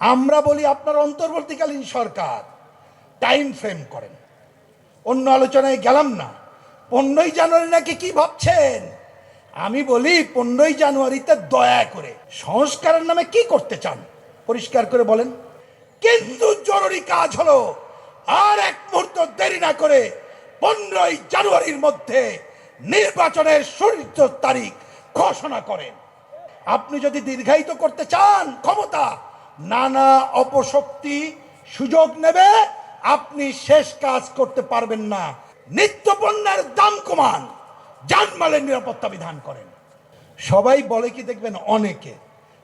আমরা বলি আপনার অন্তর্বর্তীকালীন সরকার। টাইম ফ্রেম করেন। অন্য আলোচনায় গেলাম না। পনেরোই জানুয়ারি নাকি কি ভাবছেন? আমি বলি পনেরোই জানুয়ারিতে দয়া করে সংস্কারের নামে কি করতে চান? পরিষ্কার করে বলেন। কিন্তু জরুরি কাজ হলো আর এক মুহূর্ত দেরি না করে পনেরোই জানুয়ারির মধ্যে নির্বাচনের সূর্য তারিখ ঘোষণা করেন। আপনি যদি দীর্ঘায়িত করতে চান ক্ষমতা নানা অপশক্তি সুযোগ নেবে, আপনি শেষ কাজ করতে পারবেন না। নিত্য পণ্যের দাম কমান জানমালের নিরাপত্তা বিধান করেন। সবাই বলে কি দেখবেন? অনেকে।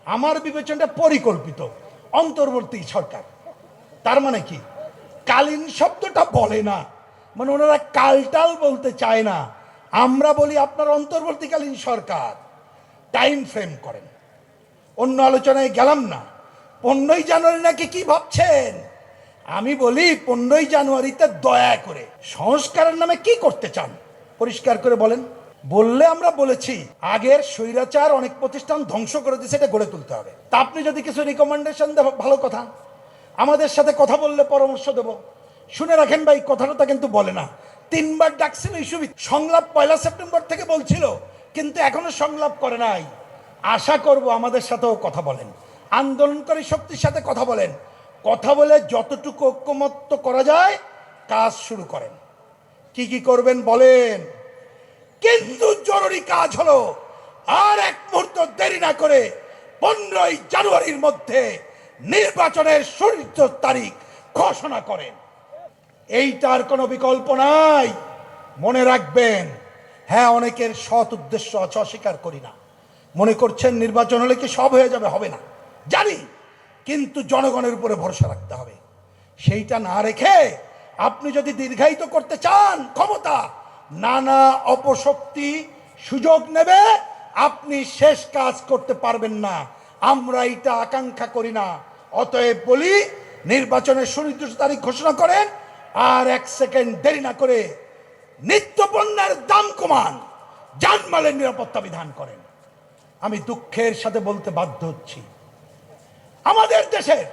আমার বিবেচনাটা পরিকল্পিত, অন্তর্বর্তী সরকার। তার মানে কি? কালীন শব্দটা বলে না। মানে ওনারা কালটাল বলতে চায় না। আমরা বলি আপনার অন্তর্বর্তীকালীন সরকার। টাইম ফ্রেম করেন। অন্য আলোচনায় গেলাম না। পনেরোই জানুয়ারি নাকি কি ভাবছেন? আমি বলি পনেরোই জানুয়ারিতে দয়া করে সংস্কারের নামে কি করতে চান? পরিষ্কার করে বলেন। বললে আমরা বলেছি, আগের স্বৈরাচার অনেক প্রতিষ্ঠান ধ্বংস করে দিয়েছে, এটা গড়ে তুলতে হবে। তা আপনি যদি কিছু রিকমেন্ডেশন দেন, ভালো কথা। আমাদের সাথে কথা বললে পরামর্শ দেব। শুনে রাখেন ভাই, কথাটা তা কিন্তু বলে না। তিনবার ডাকছিল ইস্যু সংলাপ পয়লা সেপ্টেম্বর থেকে বলছিল, কিন্তু এখনও সংলাপ করে নাই। আশা করব আমাদের সাথেও কথা বলেন। আন্দোলনকারী শক্তির সাথে কথা বলেন। কথা বলে যতটুকু ঐক্যমত্য করা যায়, কাজ শুরু করেন। কি কি করবেন বলেন? কিন্তু জরুরি কাজ হলো আর এক মুহূর্ত দেরি না করে পনেরোই জানুয়ারির মধ্যে নির্বাচনের সূর্য তারিখ ঘোষণা করেন। এইটার কোনো বিকল্প নাই। মনে রাখবেন হ্যাঁ অনেকের সৎ উদ্দেশ্য আছে, অস্বীকার করি না। মনে করছেন নির্বাচন হলে কি সব হয়ে যাবে? হবে না। জানি, কিন্তু জনগণের উপরে ভরসা রাখতে হবে। সেইটা না রেখে আপনি যদি দীর্ঘায়িত করতে চান ক্ষমতা, নানা অপশক্তি সুযোগ নেবে, আপনি শেষ কাজ করতে পারবেন না। আমরা এটা আকাঙ্ক্ষা করি না। অতএব বলি, নির্বাচনের সুনির্দিষ্ট তারিখ ঘোষণা করেন, আর এক সেকেন্ড দেরি না করে নিত্য পণ্যের দাম কমান জানমালের নিরাপত্তা বিধান করেন। আমি দুঃখের সাথে বলতে বাধ্য হচ্ছি। আমাদের দেশের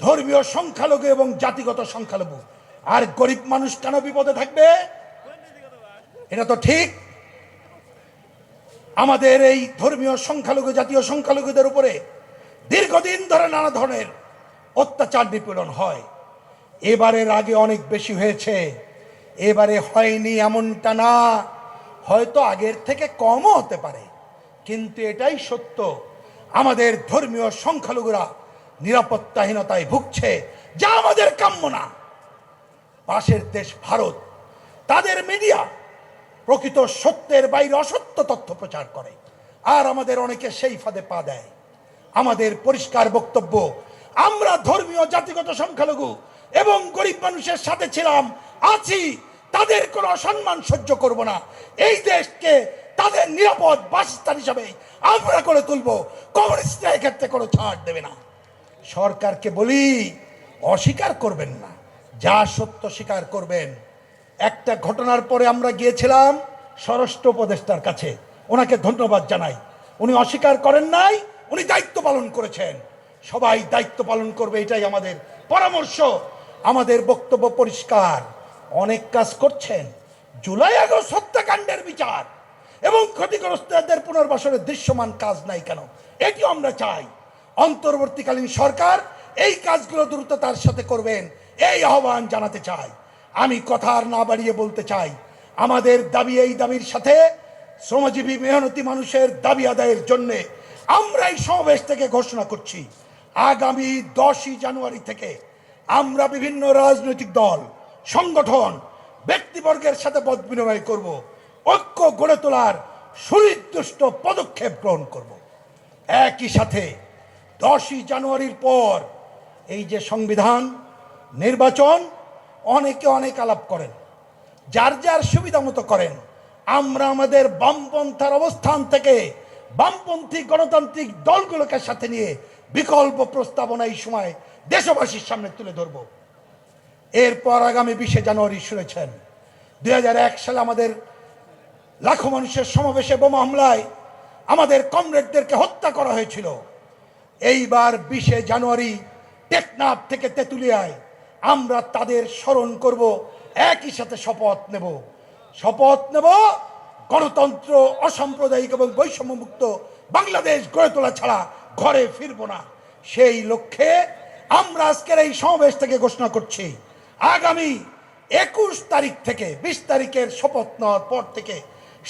ধর্মীয় সংখ্যালঘু এবং জাতিগত সংখ্যালঘু, আর গরিব মানুষ কেন বিপদে থাকবে? এটা তো ঠিক। আমাদের এই ধর্মীয় সংখ্যালঘু, জাতীয় সংখ্যালঘুদের উপরে দীর্ঘদিন ধরে নানা ধরনের অত্যাচার নিপীড়ন হয়। এবারের আগে অনেক বেশি হয়েছে। এবারে হয়নি এমনটা না। হয়তো আগের থেকে কমও হতে পারে, কিন্তু এটাই সত্য। আমাদের ধর্মীয় সংখ্যালঘুরা নিরাপত্তাহীনতায় ভুগছে, যা আমাদের কাম্য না। পাশের দেশ ভারত, তাদের মিডিয়া প্রকৃত সত্যের বাইরে অসত্য তথ্য প্রচার করে, আর আমাদের অনেকে সেই ফাঁদে পা দেয়। আমাদের পরিষ্কার বক্তব্য, আমরা ধর্মীয় জাতিগত সংখ্যালঘু এবং গরিব মানুষের সাথে ছিলাম আছি তাদের কোনো অসম্মান সহ্য করব না। এই দেশকে তাদের নিরাপদ বাসস্থান হিসাবে আমরা করে তুলব। কমিউনিস্টরা এক্ষেত্রে কোনো ছাড় দেবে না। সরকারকে বলি, অস্বীকার করবেন না। যা সত্য স্বীকার করবেন। একটা ঘটনার পরে আমরা গিয়েছিলাম স্বরাষ্ট্র উপদেষ্টার কাছে। ওনাকে ধন্যবাদ জানাই। উনি অস্বীকার করেন নাই, উনি দায়িত্ব পালন করেছেন। সবাই দায়িত্ব পালন করবে, এটাই আমাদের পরামর্শ। আমাদের বক্তব্য পরিষ্কার। অনেক কাজ করছেন। জুলাই আগস্ট হত্যাকাণ্ডের বিচার। এবং ক্ষতিগ্রস্তদের পুনর্বাসনের দৃশ্যমান কাজ নাই কেন? এটিও আমরা চাই। অন্তর্বর্তীকালীন সরকার এই কাজগুলো দ্রুততার সাথে করবেন, এই আহ্বান জানাতে চাই। আমি কথার না বাড়িয়ে বলতে চাই, আমাদের দাবি এই দাবির সাথে শ্রমজীবী মেহনতি মানুষের দাবি আদায়ের জন্য আমরা এই সমাবেশ থেকে ঘোষণা করছি। আগামী দশই জানুয়ারি থেকে আমরা বিভিন্ন রাজনৈতিক দল, সংগঠন, ব্যক্তিবর্গের সাথে পদ বিনিময় করব। ঐক্য গড়ে তোলার সুনির্দিষ্ট পদক্ষেপ গ্রহণ করব। একই সাথে দশই জানুয়ারির পর এই যে সংবিধান, নির্বাচন, অনেকে অনেক আলাপ করেন। যার যার সুবিধা মতো করেন। আমরা আমাদের বামপন্থার অবস্থান থেকে বামপন্থী গণতান্ত্রিক দলগুলোকে সাথে নিয়ে বিকল্প প্রস্তাবনা এই সময় দেশবাসীর সামনে তুলে ধরব। এরপর আগামী বিশে জানুয়ারি শুনেছেন। দুই হাজার এক সালে আমাদের লাখো মানুষের সমাবেশে বোমা হামলায় আমাদের কমরেডদেরকে হত্যা করা হয়েছিল। এইবার বিশে জানুয়ারি টেকনাফ থেকে তেঁতুলিয়ায় আমরা তাদের স্মরণ করব, একই সাথে শপথ নেব। শপথ নেব গণতন্ত্র, অসাম্প্রদায়িক এবং বৈষম্যমুক্ত বাংলাদেশ গড়ে তোলা ছাড়া ঘরে ফিরবো না। সেই লক্ষ্যে আমরা আজকের এই সমাবেশ থেকে ঘোষণা করছি, আগামী একুশ তারিখ থেকে বিশ তারিখের শপথ নেওয়ার পর থেকে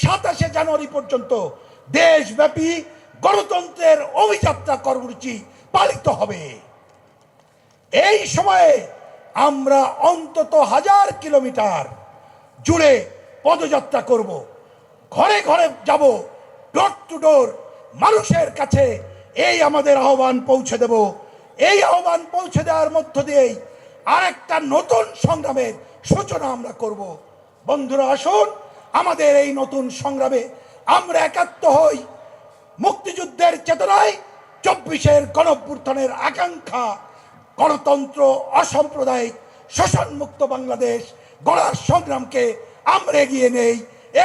সাতাশে জানুয়ারি পর্যন্ত দেশব্যাপী গণতন্ত্রের অভিযাত্রা কর্মসূচি পালিত হবে। এই সময়ে আমরা অন্তত হাজার কিলোমিটার জুড়ে পদযাত্রা করব। ঘরে ঘরে যাব ডোর টু ডোর মানুষের কাছে এই আমাদের আহ্বান পৌঁছে দেব। এই আহ্বান পৌঁছে দেওয়ার মধ্য দিয়েই আরেকটা নতুন সংগ্রামের সূচনা আমরা করব। বন্ধুরা, আসুন আমাদের এই নতুন সংগ্রামে আমরা একাত্ম হই। মুক্তিযুদ্ধের চেতনায় চব্বিশের গণভ্যুত্থানের আকাঙ্ক্ষা, গণতন্ত্র অসাম্প্রদায়িক, শোষণমুক্ত বাংলাদেশ গড়ার সংগ্রামকে আমরা এগিয়ে নেই।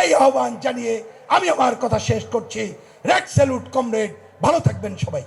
এই আহ্বান জানিয়ে আমি আমার কথা শেষ করছি। রেড স্যালুট কমরেড, ভালো থাকবেন সবাই।